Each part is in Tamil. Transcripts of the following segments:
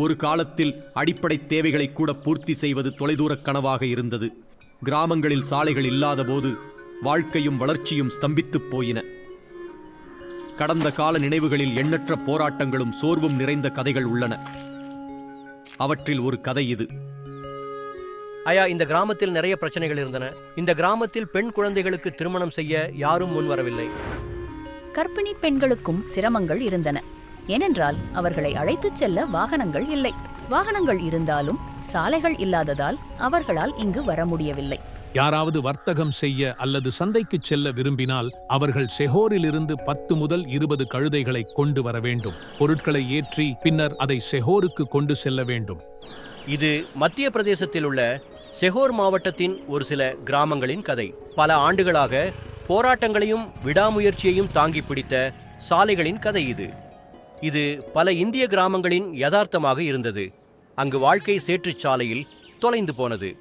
ஒரு காலத்தில் அடிப்படை தேவைகளை கூட பூர்த்தி செய்வது தொலைதூரக் கனவாக இருந்தது. கிராமங்களில் சாலைகள் இல்லாதபோது வாழ்க்கையும் வளர்ச்சியும் ஸ்தம்பித்துப் போயின. கடந்த கால நினைவுகளில் எண்ணற்ற போராட்டங்களும் சோர்வும் நிறைந்த கதைகள் உள்ளன. அவற்றில் ஒரு கதை இது. ஐயா இந்த கிராமத்தில் நிறைய பிரச்சனைகள் இருந்தன. இந்த கிராமத்தில் பெண் குழந்தைகளுக்கு திருமணம் செய்ய யாரும் முன் வரவில்லை கர்ப்பிணி பெண்களுக்கும் சிரமங்கள் இருந்தன. ஏனென்றால் அவர்களை அழைத்துச் செல்ல வாகனங்கள் இல்லை. வாகனங்கள் இருந்தாலும் சாலைகள் இல்லாததால் அவர்களால் இங்கு வர முடியவில்லை. யாராவது வர்த்தகம் செய்ய அல்லது சந்தைக்கு செல்ல விரும்பினால் அவர்கள் செஹோரிலிருந்து பத்து முதல் இருபது கழுதைகளை கொண்டு வர வேண்டும். பொருட்களை ஏற்றி பின்னர் அதை செஹோருக்கு கொண்டு செல்ல வேண்டும். இது மத்திய பிரதேசத்தில் உள்ள செஹோர் மாவட்டத்தின் ஒரு சில கிராமங்களின் கதை. பல ஆண்டுகளாக போராட்டங்களையும் விடாமுயற்சியையும் தாங்கி பிடித்த சாலைகளின் கதை இது. இது பல இந்திய கிராமங்களின் யதார்த்தமாக இருந்தது. அங்கு வாழ்க்கை சேற்றுச் சாலையில் தொலைந்து போனது.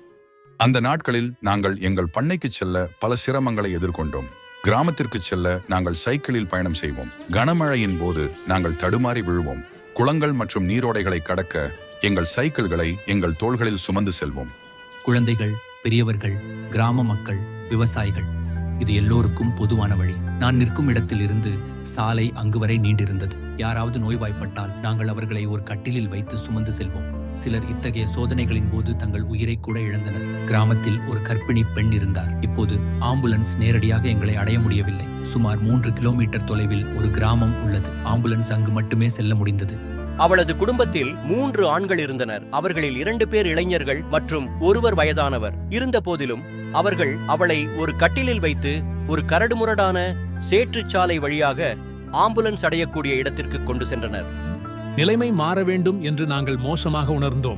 அந்த நாட்களில் நாங்கள் எங்கள் பண்ணைக்கு செல்ல பல சிரமங்களை எதிர்கொண்டோம். கிராமத்திற்கு செல்ல நாங்கள் சைக்கிளில் பயணம் செய்வோம். கனமழையின் போது நாங்கள் தடுமாறி விழுவோம். குளங்கள் மற்றும் நீரோடைகளை கடக்க எங்கள் சைக்கிள்களை எங்கள் தோள்களில் சுமந்து செல்வோம். குழந்தைகள் பெரியவர்கள் கிராம மக்கள் விவசாயிகள் இது எல்லோருக்கும் பொதுவான வழி. நான் நிற்கும் இடத்தில் இருந்து சாலை அங்கு வரை நீண்டிருந்தது. யாராவது நோய்வாய்ப்பட்டால் நாங்கள் அவர்களை ஒரு கட்டிலில் வைத்து சுமந்து செல்வோம். சிலர் இத்தகைய சோதனைகளின் போது தங்கள் உயிரை கூட இழந்தனர். கிராமத்தில் ஒரு கர்ப்பிணி பெண் இருந்தார். இப்போது ஆம்புலன்ஸ் நேரடியாக எங்களை அடைய முடியவில்லை. சுமார் மூன்று கிலோமீட்டர் தொலைவில் ஒரு கிராமம் உள்ளது. ஆம்புலன்ஸ் அங்கு மட்டுமே செல்ல முடிந்தது. அவளது குடும்பத்தில் மூன்று ஆண்கள் இருந்தனர். அவர்களில் இரண்டு பேர் இளைஞர்கள் மற்றும் ஒருவர் வயதானவர். இருந்த போதிலும் அவர்கள் அவளை ஒரு கட்டிலில் வைத்து ஒரு கரடுமுரடான சேற்றுச் சாலை வழியாக ஆம்புலன்ஸ் அடையக்கூடிய இடத்திற்கு கொண்டு சென்றனர். நிலைமை மாற வேண்டும் என்று நாங்கள் மோசமாக உணர்ந்தோம்.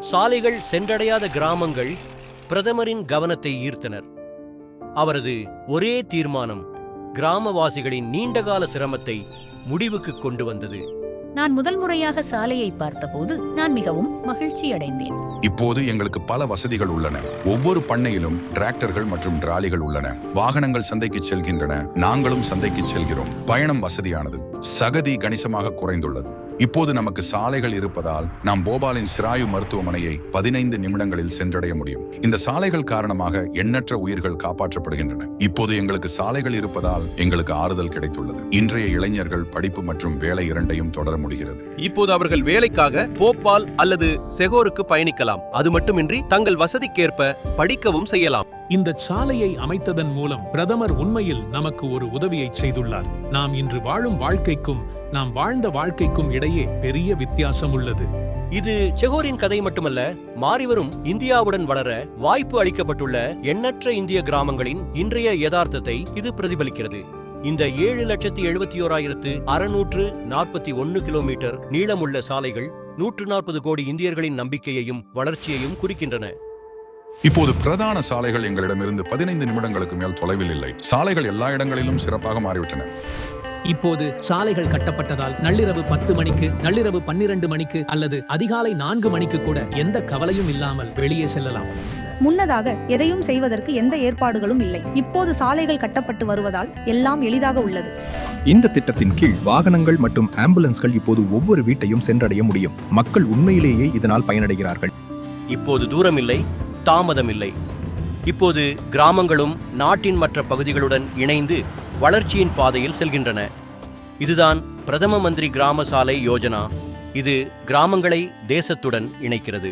சாலைகள் சென்றடையாத கிராமங்கள் பிரதமரின் கவனத்தை ஈர்த்தனர். அவரது ஒரே தீர்மானம் கிராமவாசிகளின் நீண்டகால சிரமத்தை முடிவுக்கு கொண்டு வந்தது. நான் முதல் முறையாக சாலையை பார்த்தபோது நான் மிகவும் மகிழ்ச்சி அடைந்தேன் இப்போது எங்களுக்கு பல வசதிகள் உள்ளன. ஒவ்வொரு பண்ணையிலும் டிராக்டர்கள் மற்றும் டிராலிகள் உள்ளன. வாகனங்கள் சந்தைக்கு செல்கின்றன. நாங்களும் சந்தைக்கு செல்கிறோம். பயணம் வசதியானது. சகதி கணிசமாக குறைந்துள்ளது. இப்போது நமக்கு சாலைகள் இருப்பதால் நாம் போபாலின் சிராயு மருத்துவமனையை பதினைந்து நிமிடங்களில் சென்றடைய முடியும். இந்த சாலைகள் காரணமாக எண்ணற்ற உயிர்கள் காப்பாற்றப்படுகின்றன. இப்போது எங்களுக்கு சாலைகள் இருப்பதால் எங்களுக்கு ஆறுதல் கிடைத்துள்ளது. இன்றைய இளைஞர்கள் படிப்பு மற்றும் வேலை இரண்டையும் தொடர முடிகிறது. இப்போது அவர்கள் வேலைக்காக போபால் அல்லது செகோருக்கு பயணிக்கலாம். அது மட்டுமின்றி தங்கள் வசதிக்கேற்ப படிக்கவும் செய்யலாம். இந்த சாலையை அமைத்ததன் மூலம் பிரதமர் உண்மையில் நமக்கு ஒரு உதவியை செய்துள்ளார். நாம் இன்று வாழும் வாழ்க்கைக்கும் நாம் வாழ்ந்த வாழ்க்கைக்கும் இடையே பெரிய வித்தியாசம் உள்ளது. இது செகோரின் கதை மட்டுமல்ல மாறிவரும் இந்தியாவுடன் வளர வாய்ப்பு அளிக்கப்பட்டுள்ள எண்ணற்ற இந்திய கிராமங்களின் இன்றைய யதார்த்தத்தை இது பிரதிபலிக்கிறது. இந்த ஏழு லட்சத்தி எழுபத்தி ஓராயிரத்து அறுநூற்று நாற்பத்தி ஒன்னு கிலோமீட்டர் நீளமுள்ள சாலைகள் நூற்று நாற்பது கோடி இந்தியர்களின் நம்பிக்கையையும் வளர்ச்சியையும் குறிக்கின்றன. இப்போது பிரதான சாலைகள் எங்களிடமிருந்து பதினைந்து நிமிடங்களுக்கு மேல் தொலைவில் இல்லை. சாலைகள் எல்லா இடங்களிலும் சிறப்பாக மாறிவிட்டன. இப்போது சாலைகள் கட்டப்பட்டதால் நள்ளிரவு பத்து மணிக்கு நள்ளிரவு பன்னிரண்டு மணிக்கு அல்லது அதிகாலை நான்கு மணிக்கு கூட எந்த கவலையும் இல்லாமல் வெளியே செல்லலாம். முன்னதாக எதையும் செய்வதற்கு எந்த ஏற்பாடுகளும் இல்லை. இப்போது சாலைகள் கட்டப்பட்டு வருவதால் எல்லாம் எளிதாக உள்ளது. இந்த திட்டத்தின் கீழ் வாகனங்கள் மற்றும் ஆம்புலன்ஸ்கள் இப்போது ஒவ்வொரு வீட்டையும் சென்றடைய முடியும். மக்கள் உண்மையிலேயே இதனால் பயனடைகிறார்கள். இப்போது தூரமில்லை. தாமதமில்லை. இப்போது கிராமங்களும் நாட்டின் மற்ற பகுதிகளுடன் இணைந்து வளர்ச்சியின் பாதையில் செல்கின்றன. இதுதான் பிரதம மந்திரி கிராம சாலை யோஜனா. இது கிராமங்களை தேசத்துடன் இணைக்கிறது.